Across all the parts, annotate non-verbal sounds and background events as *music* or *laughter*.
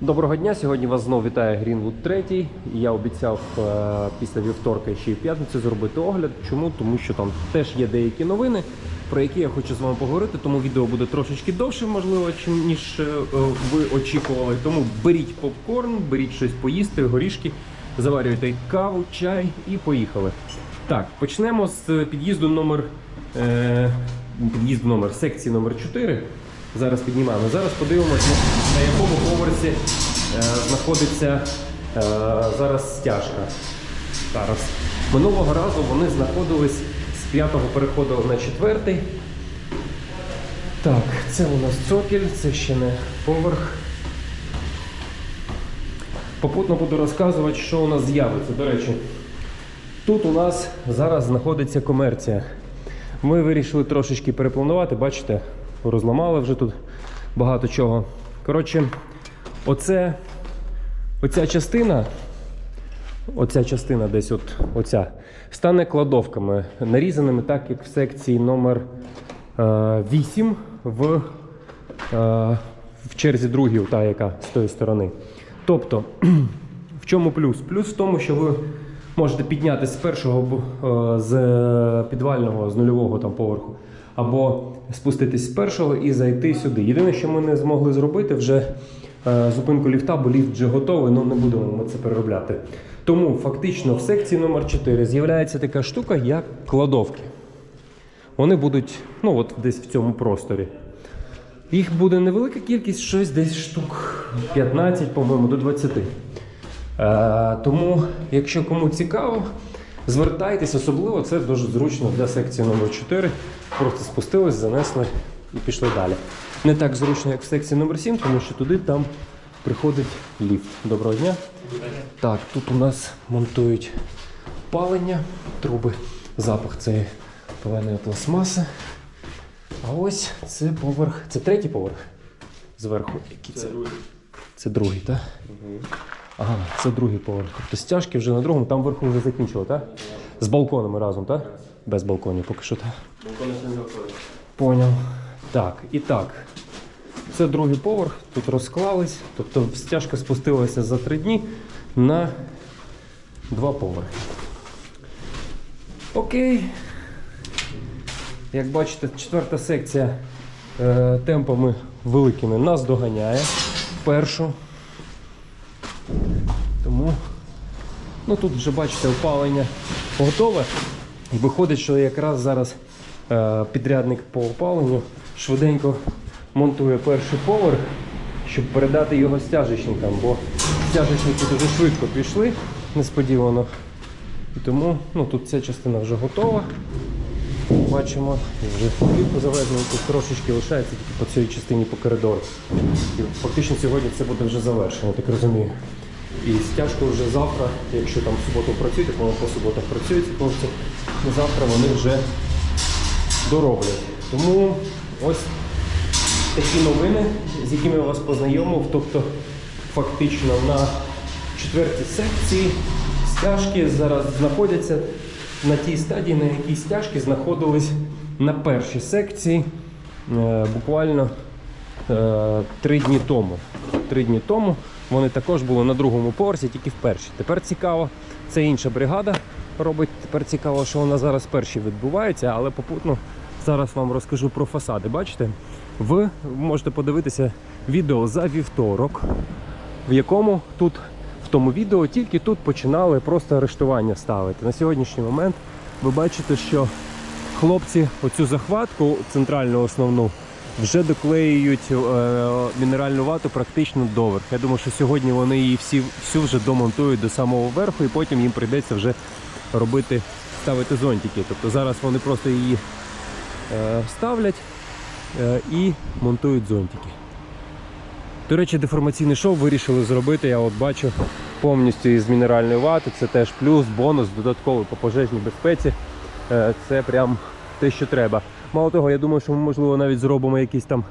Доброго дня! Сьогодні вас знову вітає Greenwood 3. Я обіцяв е, після вівторка ще й в п'ятницю зробити огляд. Чому? Тому що там теж є деякі новини, про які я хочу з вами поговорити. Тому відео буде трошечки довше, можливо, ніж е, е, ви очікували. Тому беріть попкорн, беріть щось поїсти, горішки, заварюйте каву, чай і поїхали. Так, почнемо з під'їзду номер під'їзду номер секції номер 4. Зараз піднімаємо. Зараз подивимося, на якому поверсі е, знаходиться е, зараз стяжка. Зараз. Минулого разу вони знаходились з п'ятого переходу на четвертий. Так, це у нас цокіль, це ще не поверх. Попутно буду розказувати, що у нас з'явиться. До речі, тут у нас зараз знаходиться комерція. Ми вирішили трошечки перепланувати, бачите, розламали вже тут багато чого. Коротше, оце, оця частина, оця частина десь от, оця, стане кладовками, нарізаними так, як в секції номер е, 8 в, е, в черзі другій, та яка з тої сторони. Тобто, *clears throat* в чому плюс? Плюс в тому, що ви можете піднятися з першого е, з підвального, з нульового там поверху, або спуститись з першого і зайти сюди. Єдине, що ми не змогли зробити, вже е, зупинку ліфта, бо ліфт вже готовий, але не будемо ми це переробляти. Тому фактично в секції номер 4 з'являється така штука, як кладовки. Вони будуть ну, от десь в цьому просторі. Їх буде невелика кількість, щось десь штук 15, по-моєму, до 20. Е, тому, якщо кому цікаво, звертайтесь, особливо це дуже зручно для секції номер 4 Просто спустились, занесли і пішли далі. Не так зручно, як в секції номер 7 тому що туди там приходить ліфт. Доброго дня. Так, тут у нас монтують палення, труби, запах цієї паленої пластмаси. А ось це поверх. Це третій поверх зверху. Який це? Це другий, так? Ага, це другий поверх. Тобто стяжки вже на другому, там вверху вже закінчили, так? З балконами разом, так? Без балконів поки що, так? Поняв. Так, і так. Це другий поверх, тут розклались. Тобто стяжка спустилася за три дні на два поверхи. Окей. Як бачите, четверта секція е, темпами великими нас доганяє першу. Тому ну, тут вже бачите опалення готове. Виходить, що якраз зараз е, підрядник по опаленню швиденько монтує перший поверх, щоб передати його стяжечникам, бо стяжечники дуже швидко пішли несподівано. І тому ну, тут ця частина вже готова. Бачимо, вже плівку завезли, тут трошечки лишається тільки по цій частині по коридору. І фактично сьогодні це буде вже завершено, так розумію. І стяжку вже завтра, якщо там в суботу працюють, як воно по суботах працюють, ці хлопці, завтра вони вже дороблять. Тому ось такі новини, з якими я вас познайомив. Тобто фактично на четвертій секції стяжки зараз знаходяться на тій стадії, на якій стяжки знаходились на першій секції е, буквально е, три дні тому. Три дні тому вони також були на другому поверсі, тільки в першій. Тепер цікаво, це інша бригада робить. Тепер цікаво, що вона зараз перші відбувається, але попутно зараз вам розкажу про фасади. Бачите? Ви можете подивитися відео за вівторок, в якому тут в тому відео тільки тут починали просто арештування ставити. На сьогоднішній момент ви бачите, що хлопці оцю захватку центральну основну вже доклеюють е, мінеральну вату практично доверх. Я думаю, що сьогодні вони її всі, всю вже домонтують до самого верху і потім їм прийдеться вже робити, ставити зонтики. Тобто зараз вони просто її е, ставлять е, і монтують зонтики. До речі, деформаційний шов вирішили зробити. Я от бачу повністю із мінеральної вати. Це теж плюс, бонус, додатковий по пожежній безпеці. Це прям те, що треба. Мало того, я думаю, що ми можливо навіть зробимо якийсь там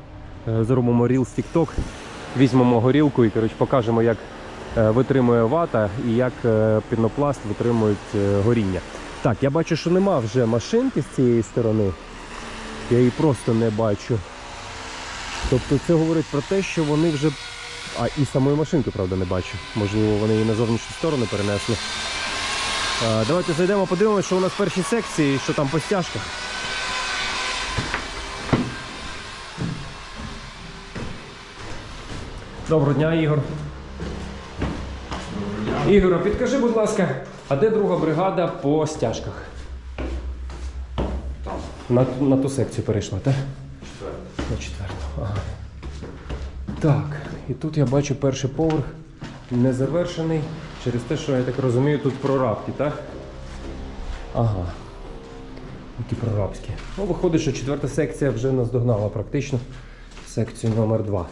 е, зробимо ріл з TikTok, візьмемо горілку і коротше, покажемо, як е, витримує вата і як е, пінопласт витримують горіння. Так, я бачу, що нема вже машинки з цієї сторони. Я її просто не бачу. Тобто це говорить про те, що вони вже А і самої машинки, правда, не бачу. Можливо, вони її на зовнішню сторону перенесли. Давайте зайдемо, подивимося, що у нас в першій секції, що там по стяжках. Доброго дня, Ігор. Ігор, підкажи, будь ласка, а де друга бригада по стяжках? На, на ту секцію перейшла, так? На четверту. Ага. Так, і тут я бачу перший поверх не завершений через те, що я так розумію, тут прорабки, так? Ага. Які прорабські. Ну, виходить, що четверта секція вже наздогнала практично секцію номер 2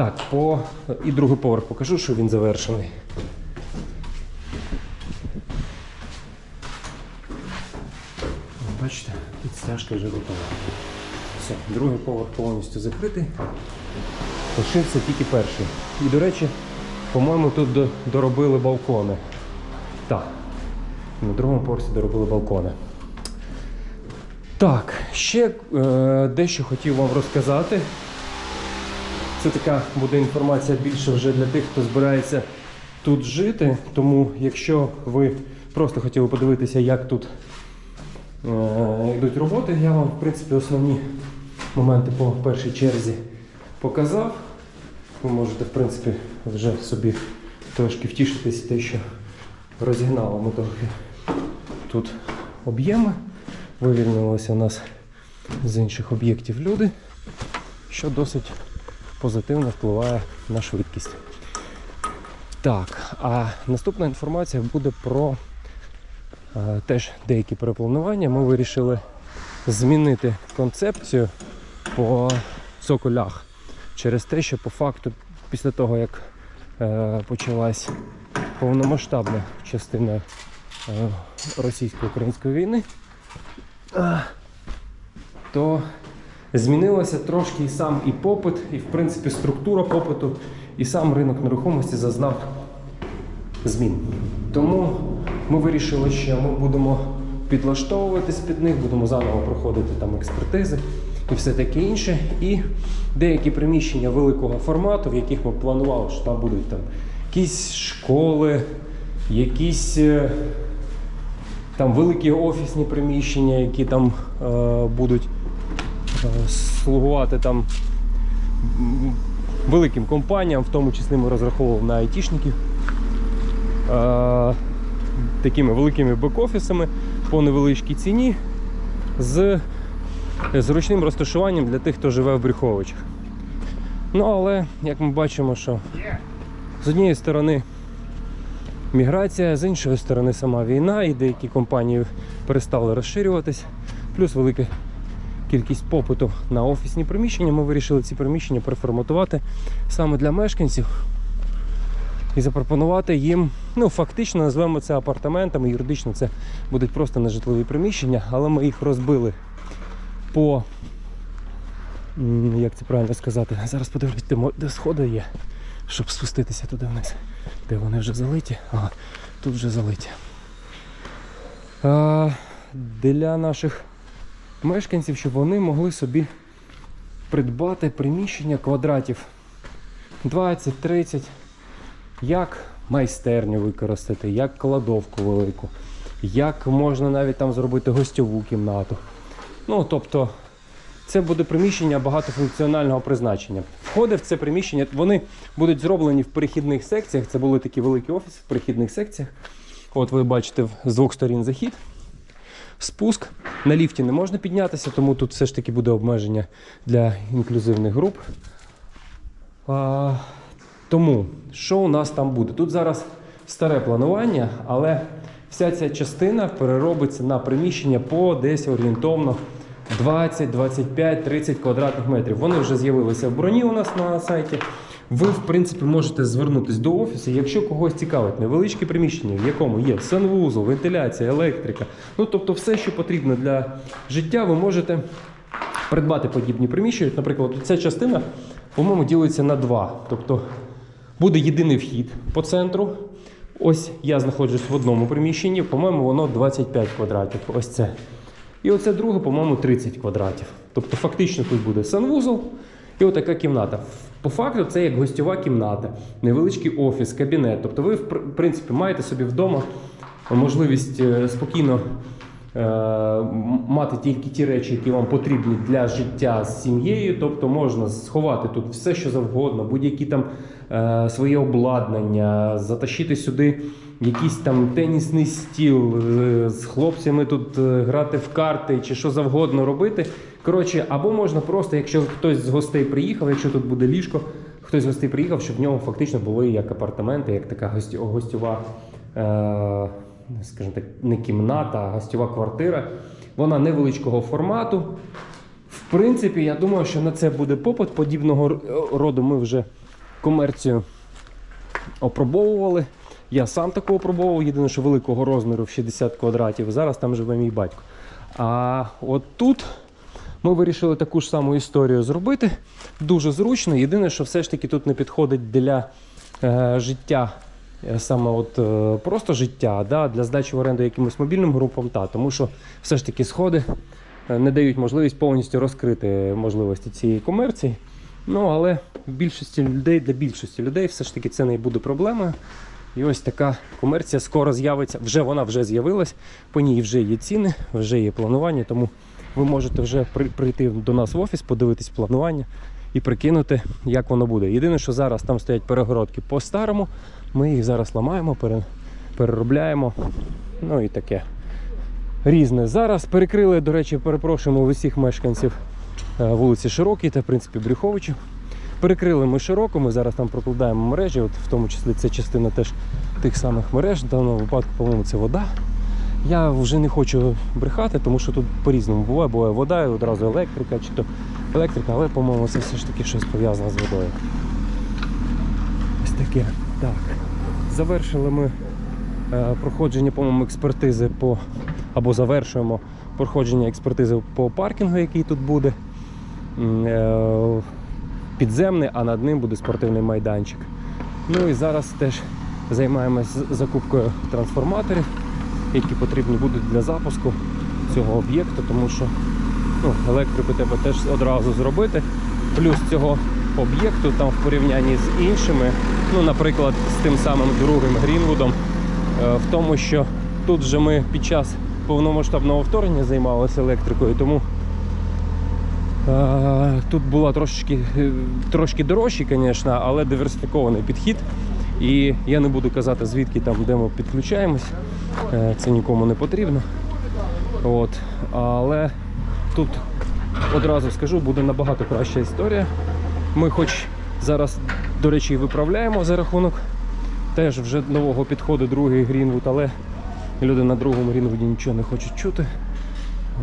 Так, по і другий поверх покажу, що він завершений. Бачите, тут стяжка вже готова. Все, другий поверх повністю закритий. Лишився тільки перший. І, до речі, по-моєму, тут доробили балкони. Так. На другому поверсі доробили балкони. Так, ще е, дещо хотів вам розказати. Це така буде інформація більше вже для тих, хто збирається тут жити. Тому, якщо ви просто хотіли подивитися, як тут е, йдуть роботи, я вам, в принципі, основні моменти по першій черзі показав. Ви можете, в принципі, вже собі трошки втішитись те, що розігнало ми трохи тут об'єми. Вивільнилися у нас з інших об'єктів люди, що досить позитивно впливає на швидкість. Так, а наступна інформація буде про е, теж деякі перепланування. Ми вирішили змінити концепцію по цоколях через те, що по факту, після того як е, почалась повномасштабна частина е, російсько-української війни, е, то змінилося трошки і сам і попит, і в принципі структура попиту, і сам ринок нерухомості зазнав змін. Тому ми вирішили, що ми будемо підлаштовуватись під них, будемо заново проходити там експертизи і все таке інше. І деякі приміщення великого формату, в яких ми планували, що там будуть там якісь школи, якісь е, там великі офісні приміщення, які там е, будуть слугувати там великим компаніям, в тому числі ми розраховували на айтішників. Е, такими великими бек-офісами по невеличкій ціні з зручним розташуванням для тих, хто живе в Брюховичах. Ну, але як ми бачимо, що з однієї сторони міграція, з іншої сторони сама війна, і деякі компанії перестали розширюватись, плюс велика кількість попиту на офісні приміщення. Ми вирішили ці приміщення переформатувати саме для мешканців і запропонувати їм, ну фактично назвемо це апартаментами, юридично це будуть просто нежитлові приміщення, але ми їх розбили по. Як це правильно сказати? Зараз подивлюсь, де, сходи є, щоб спуститися туди вниз. Де вони вже залиті? Ага, тут вже залиті. А, для наших мешканців, щоб вони могли собі придбати приміщення квадратів 20-30 як майстерню використати, як кладовку велику, як можна навіть там зробити гостьову кімнату. Ну, тобто, це буде приміщення багатофункціонального призначення. Входи в це приміщення, вони будуть зроблені в перехідних секціях. Це були такі великі офіси в перехідних секціях. От ви бачите з двох сторін захід. Спуск. На ліфті не можна піднятися, тому тут все ж таки буде обмеження для інклюзивних груп. А, тому, що у нас там буде? Тут зараз старе планування, але вся ця частина переробиться на приміщення по десь орієнтовно 20, 25, 30 квадратних метрів. Вони вже з'явилися в броні у нас на сайті. Ви, в принципі, можете звернутися до офісу, якщо когось цікавить невеличке приміщення, в якому є санвузол, вентиляція, електрика. Ну тобто, все, що потрібно для життя, ви можете придбати подібні приміщення. Наприклад, ця частина, по-моєму, ділиться на два. Тобто буде єдиний вхід по центру. Ось я знаходжусь в одному приміщенні, по-моєму, воно 25 квадратів. Ось це. І оце друге, по-моєму, 30 квадратів. Тобто, фактично тут буде санвузол І отака кімната. По факту, це як гостьова кімната, невеличкий офіс, кабінет. Тобто, ви, в принципі, маєте собі вдома можливість е, спокійно мати тільки ті речі, які вам потрібні для життя з сім'єю. Тобто можна сховати тут все, що завгодно, будь-які там е, своє обладнання, затащити сюди якийсь там тенісний стіл, е, з хлопцями тут е, грати в карти чи що завгодно робити. Коротше, або можна просто, якщо хтось з гостей приїхав, якщо тут буде ліжко, хтось з гостей приїхав, щоб в нього фактично були як апартаменти, як така гостьова, е, скажімо так, не кімната, а гостьова квартира. Вона невеличкого формату. В принципі, я думаю, що на це буде попит подібного роду. Ми вже комерцію опробовували. Я сам таку опробовував, єдине, що великого розміру в 60 квадратів. Зараз там живе мій батько. А от тут ми вирішили таку ж саму історію зробити. Дуже зручно. Єдине, що все ж таки тут не підходить для е, життя. Е, Саме от е, просто життя, да, для здачі в оренду якимось мобільним групам, та, тому що все ж таки сходи е, не дають можливість повністю розкрити можливості цієї комерції. Ну, але в більшості людей, для більшості людей все ж таки це не буде проблемою. І ось така комерція скоро з'явиться. Вже вона вже з'явилась, по ній вже є ціни, вже є планування, тому ви можете вже прийти до нас в офіс, подивитись планування і прикинути, як воно буде. Єдине, що зараз там стоять перегородки по-старому, ми їх зараз ламаємо, переробляємо. Ну і таке. Різне. Зараз перекрили, до речі, перепрошуємо усіх мешканців е, вулиці Широкій та, в принципі, Брюховичів. Перекрили ми широко, ми зараз там прокладаємо мережі, от в тому числі це частина теж тих самих мереж. В даному випадку, по-моєму, це вода. Я вже не хочу брехати, тому що тут по-різному буває. Буває вода і одразу електрика, чи то електрика, але, по-моєму, це все ж таки щось пов'язане з водою. Ось таке. Так. Завершили ми е, проходження, по-моєму, експертизи по або завершуємо проходження експертизи по паркінгу, який тут буде. Е, Підземний, а над ним буде спортивний майданчик. Ну і зараз теж займаємось закупкою трансформаторів, які потрібні будуть для запуску цього об'єкту, тому що ну, електрику треба теж одразу зробити. Плюс цього об'єкту там в порівнянні з іншими, ну, наприклад, з тим самим другим Грінвудом, е, в тому, що тут же ми під час повномасштабного вторгнення займалися електрикою, тому е, тут була трошечки, е, трошки дорожчий, звісно, але диверсифікований підхід. І я не буду казати, звідки там, де ми підключаємось. Це нікому не потрібно. От. Але тут одразу скажу, буде набагато краща історія. Ми хоч зараз, до речі, виправляємо за рахунок теж вже нового підходу другий Грінвуд, але люди на другому Грінвуді нічого не хочуть чути.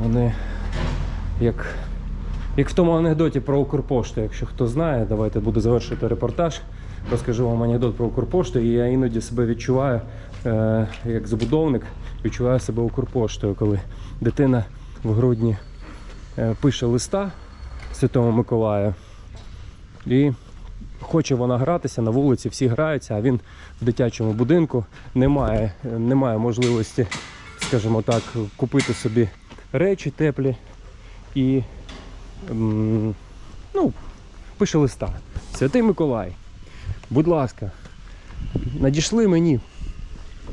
Вони як, як в тому анекдоті про Укрпошту, якщо хто знає, давайте буду завершити репортаж. Розкажу вам анекдот про Укрпошту. І я іноді себе відчуваю е, як забудовник, відчуваю себе Укрпоштою, коли дитина в грудні пише листа Святому Миколаю. І хоче вона гратися на вулиці, всі граються, а він в дитячому будинку немає, немає можливості, скажімо так, купити собі речі теплі і ну, пише листа. Святий Миколай, будь ласка, надійшли мені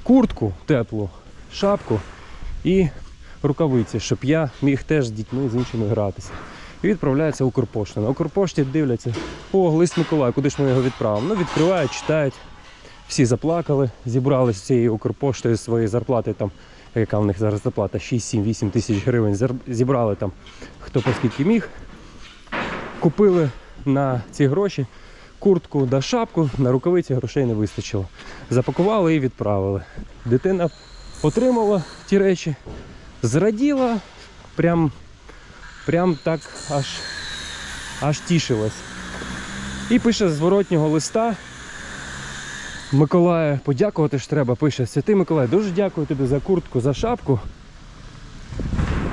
куртку теплу, шапку і рукавиці, щоб я міг теж з дітьми з іншими гратися. І відправляється Укрпошта. На Укрпошті дивляться, о, лист Миколай, куди ж ми його відправимо? Ну, відкривають, читають. Всі заплакали, зібрали з цією Укрпоштою своєї зарплати, там, яка в них зараз зарплата, 6-7-8 тисяч гривень. Зібрали там хто по скільки міг. Купили на ці гроші куртку да шапку, на рукавиці грошей не вистачило. Запакували і відправили. Дитина отримала ті речі, зраділа, прям, прям так аж, аж тішилась. І пише з зворотнього листа. Миколая, подякувати ж треба, пише Святий Миколай, дуже дякую тобі за куртку, за шапку.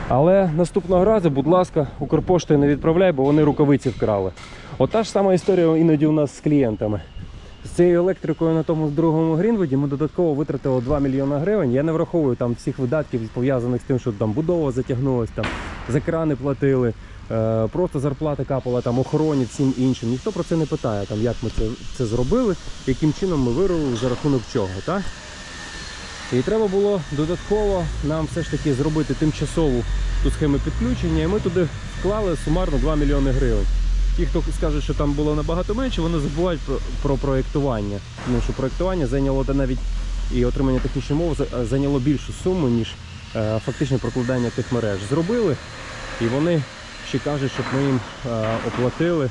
Але наступного разу, будь ласка, Укрпоштою не відправляй, бо вони рукавиці вкрали. Ота ж сама історія іноді у нас з клієнтами. З цією електрикою на тому другому Грінвуді ми додатково витратили 2 мільйони гривень. Я не враховую там всіх видатків, пов'язаних з тим, що там будова затягнулась, там за крани платили, е, просто зарплата капала там охороні, всім іншим. Ніхто про це не питає, там, як ми це, це зробили, яким чином ми вирили, за рахунок чого. Так? І треба було додатково нам все ж таки зробити тимчасову ту схему підключення, і ми туди вклали сумарно 2 мільйони гривень. Ті, хто скаже, що там було набагато менше, вони забувають про, про проєктування. Тому що проєктування зайняло та навіть і отримання технічної мови зайняло більшу суму, ніж е, фактичне прокладання тих мереж. Зробили, і вони ще кажуть, щоб ми їм е, оплатили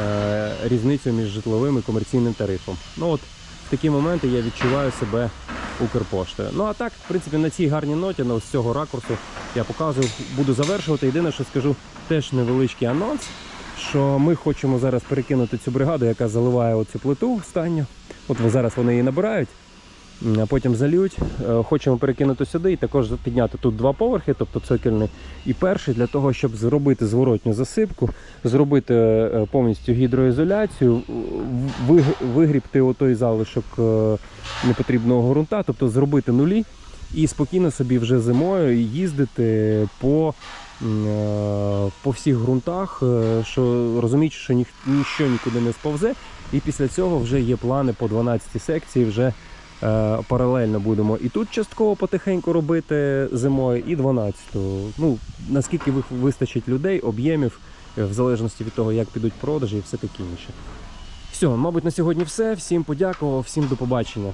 е, різницю між житловим і комерційним тарифом. Ну от в такі моменти я відчуваю себе Укрпоштою. Ну а так, в принципі, на цій гарній ноті, ну, з цього ракурсу я показую, буду завершувати. Єдине, що скажу, теж невеличкий анонс, що ми хочемо зараз перекинути цю бригаду, яка заливає оцю плиту останню. От зараз вони її набирають. А потім зальють. Е, Хочемо перекинути сюди і також підняти тут два поверхи, тобто цокільний і перший, для того, щоб зробити зворотню засипку, зробити е, повністю гідроізоляцію, вигрібти отой залишок е, непотрібного ґрунта, тобто зробити нулі і спокійно собі вже зимою їздити по, е, по всіх ґрунтах, е, що розуміючи, що ніх, ніщо нікуди не сповзе. І після цього вже є плани по 12 секції. Вже е, паралельно будемо і тут частково потихеньку робити зимою, і 12-ту. Ну, наскільки вистачить людей, об'ємів, е, в залежності від того, як підуть продажі і все таке інше. Все, мабуть, на сьогодні все. Всім подякував, всім до побачення.